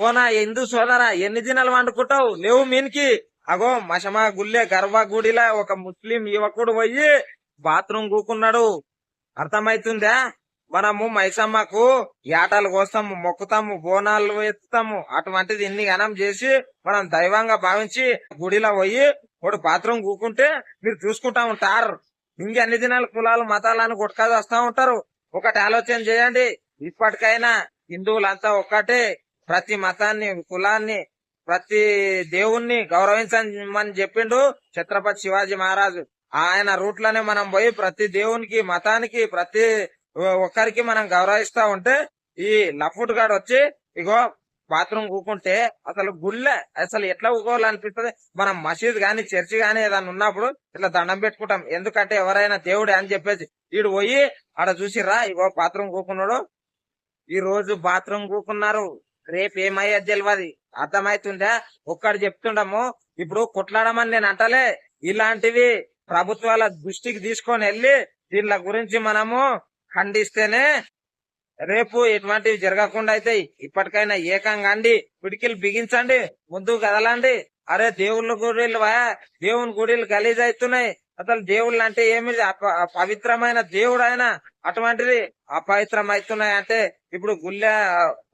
పోనా ఎందు సోదరా ఎన్ని దినాలు వండుకుంటావు? లేవు మీనికి. అగో మషమా గుల్లె గర్భగుడిలా ఒక ముస్లిం యువకుడు పోయి బాత్రూమ్ కూకున్నాడు. అర్థమైతుందా? మనము మైసమ్మకు ఏటలు కోస్తాము మొక్కుతాము బోనాలు ఎత్తుతాము. అటువంటిది ఇన్ని గణం చేసి మనం దైవంగా భావించి గుడిలో పోయి ఒకటి బాత్రూమ్ కూకుంటే మీరు చూసుకుంటా ఉంటారు. ఇంకెన్ని దినాలు కులాలు మతాలను కొట్టుకాదు వస్తా ఉంటారు. ఒకటి ఆలోచన చేయండి. ఇప్పటికైనా హిందువులంతా ఒక్కటే. ప్రతి మతాన్ని కులాన్ని ప్రతి దేవుణ్ణి గౌరవించమని చెప్పిండు ఛత్రపతి శివాజీ మహారాజు. ఆయన రూట్లోనే మనం పోయి ప్రతి దేవునికి మతానికి ప్రతి ఒక్కరికి మనం గౌరవిస్తా ఉంటే ఈ లఫ్ట్ గాడు వచ్చి ఇగో బాత్రూమ్ కూకుంటే అసలు గుళ్ళె అసలు ఎట్లా ఊకోవాలనిపిస్తుంది మనం మసీద్ గాని చర్చి గాని ఏదైనా ఉన్నప్పుడు ఇట్లా దండం పెట్టుకుంటాం. ఎందుకంటే ఎవరైనా దేవుడే అని చెప్పేసి ఈడు పోయి ఆడ చూసిర్రా ఇగో బాత్రూమ్ కూకున్నాడు. ఈ రోజు బాత్రూమ్ కూకున్నారు. రేపు ఏమయ్యేది తెలియదు అర్థమైతుందా? ఒక్కడు చెప్తుండము ఇప్పుడు కొట్లాడమని నేను అంటలే. ఇలాంటివి ప్రభుత్వాల దృష్టికి తీసుకొని వెళ్ళి దీని గురించి మనము ఖండిస్తేనే రేపు ఎటువంటివి జరగకుండా అయితే ఇప్పటికైనా ఏకంగా అండి. పిడికిలు బిగించండి ముందు కదలండి. అరే దేవుళ్ళ గుడిలు దేవుని గుడిలు గలీజ్ అవుతున్నాయి అసలు దేవుళ్ళు అంటే ఏమి పవిత్రమైన దేవుడు ఆయన. అటువంటిది అపవిత్రం అవుతున్నాయి అంటే ఇప్పుడు గుళ్ళ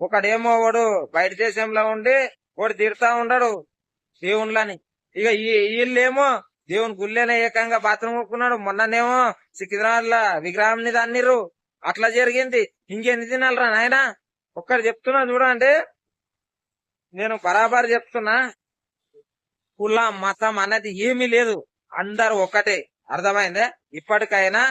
ఒకడేమో వాడు బయట దేశంలో ఉండి వాడు తిడతా ఉండడు దేవుళ్ళని. ఇక వీళ్ళేమో దేవుని గుళ్ళేనే ఏకంగా బాత్రూమ్ కొనుక్కున్నాడు. మొన్ననేమో సికింద్రాబాద్ లా విగ్రహం అన్నిరు అట్లా జరిగింది. ఇంకెన్ని తినాలరా నాయన? ఒక్కరు చెప్తున్నా చూడండి. నేను బరాబర్ చెప్తున్నా. కుల మతం అనేది ఏమీ లేదు. అందరు ఒకటే. అర్థమైందే? ఇప్పటికైనా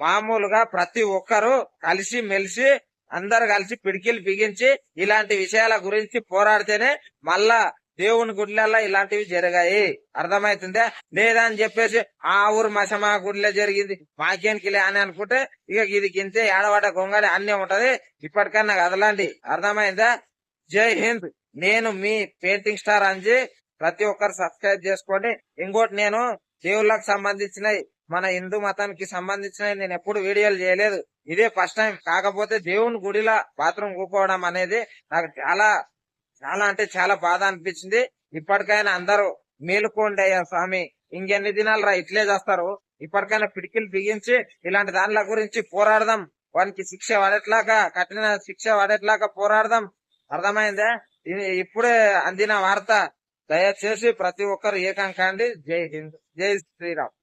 మామూలుగా ప్రతి ఒక్కరు కలిసి మెలిసి అందరు కలిసి పిడికిలు బిగించి ఇలాంటి విషయాల గురించి పోరాడితేనే మళ్ళా దేవుని గుడ్లలో ఇలాంటివి జరిగాయి. అర్థమైతుందే? లేదా అని చెప్పేసి ఆ ఊరు మసమా గుడిలో జరిగింది. మాకేనికిలే అని అనుకుంటే ఇక ఇది గింతే ఏడవాడ గొంగలి అన్నీ ఉంటది. ఇప్పటికన్నా కదలండి. అర్థమైందా? జై హింద్. నేను మీ పెయింటింగ్ స్టార్ అంజి. ప్రతి ఒక్కరు సబ్స్క్రైబ్ చేసుకోండి. ఇంకోటి నేను దేవుళ్ళకి సంబంధించినవి మన హిందూ మతానికి సంబంధించిన నేను ఎప్పుడు వీడియోలు చేయలేదు. ఇదే ఫస్ట్ టైం కాకపోతే దేవుని గుడిలా బాత్రూమ్ కూకోవడం అనేది నాకు చాలా చాలా అంటే చాలా బాధ అనిపించింది. ఇప్పటికైనా అందరూ మేలుకోండి అయ్యా స్వామి. ఇంకెన్ని దినాలు రా ఇట్లే చేస్తారు. ఇప్పటికైనా పిడికిలు బిగించి ఇలాంటి దానిల గురించి పోరాడదాం. వానికి శిక్ష పడేట్లాగా కఠిన శిక్ష పడేట్లాగా పోరాడదాం. అర్థమైందా? ఇది ఇప్పుడే అందిన వార్త. దయచేసి ప్రతి ఒక్కరు ఏకం కాండి. జై హింద్. జై శ్రీరామ్.